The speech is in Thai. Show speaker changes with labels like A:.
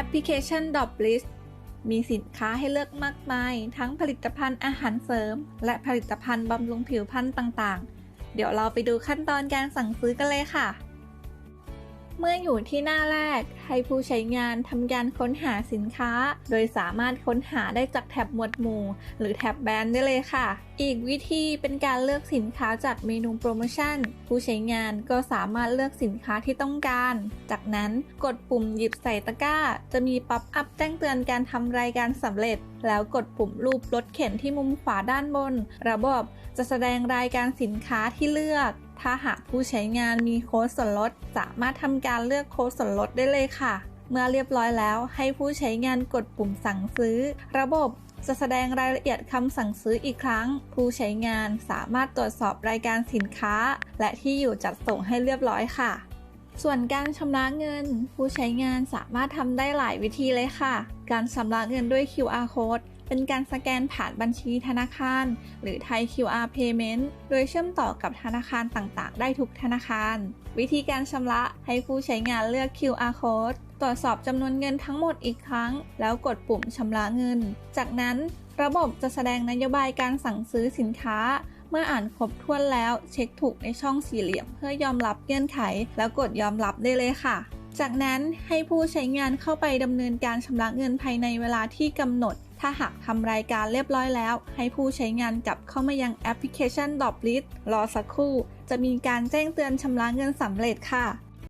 A: อปพลิเคชัน d o p List มีสินค้าให้เลือกมากมาย ทั้งผลิตภัณฑ์อาหารเสริม และผลิตภัณฑ์บำรุงผิวพรรณต่างๆ เดี๋ยวเราไปดูขั้นตอนการสั่งซื้อกันเลยค่ะ เมื่ออยู่ที่หน้าแรก ให้ผู้ใช้งานทำการค้นหาสินค้า โดยสามารถค้นหาได้จากแท็บหมวดหมู่ หรือแท็บแบรนด์ได้เลยค่ะ อีกวิธีเป็นการเลือกสินค้าจากเมนูโปรโมชั่น ผู้ใช้งานก็สามารถเลือกสินค้าที่ต้องการ จากนั้นกดปุ่มหยิบใส่ตะกร้า จะมีป๊อปอัพแจ้งเตือนการทำรายการสำเร็จ แล้วกดปุ่มรูปรถเข็นที่มุมขวาด้านบน ระบบจะแสดงรายการสินค้าที่เลือก ถ้าหากผู้ใช้งานมีโค้ดส่วนลด สามารถทำการเลือกโค้ดส่วนลดได้เลยค่ะ เมื่อเรียบร้อยแล้ว ให้ผู้ใช้งานกดปุ่มสั่งซื้อ ระบบจะแสดงรายละเอียดคำสั่งซื้ออีกครั้ง ผู้ใช้งานสามารถตรวจสอบรายการสินค้า และที่อยู่จัดส่งให้เรียบร้อยค่ะ ส่วนการชำระเงิน ผู้ใช้งานสามารถทำได้หลายวิธีเลยค่ะ การชำระเงินด้วย QR code เป็นการสแกนผ่านบัญชีธนาคาร หรือไทย QR Payment โดยเชื่อมต่อกับธนาคารต่างๆ ได้ทุกธนาคาร วิธีการชำระให้ผู้ใช้งานเลือก QR code ตรวจสอบจำนวนเงินทั้งหมดอีกครั้ง แล้วกดปุ่มชำระเงิน จากนั้นระบบจะแสดงนโยบายการสั่งซื้อสินค้า เมื่ออ่านครบถ้วนแล้วเช็คถูกในช่องสี่เหลี่ยม เพื่อยอมรับเงื่อนไข แล้วกดยอมรับได้เลยค่ะ จากนั้นให้ผู้ใช้งานเข้าไปดำเนินการชำระเงินภายในเวลาที่กำหนด ถ้าหากทำรายการเรียบร้อยแล้ว ให้ผู้ใช้งานกลับเข้ามายังแอปพลิเคชันดอบลิสรอสักครู่ จะมีการแจ้งเตือนชำระเงินสำเร็จค่ะ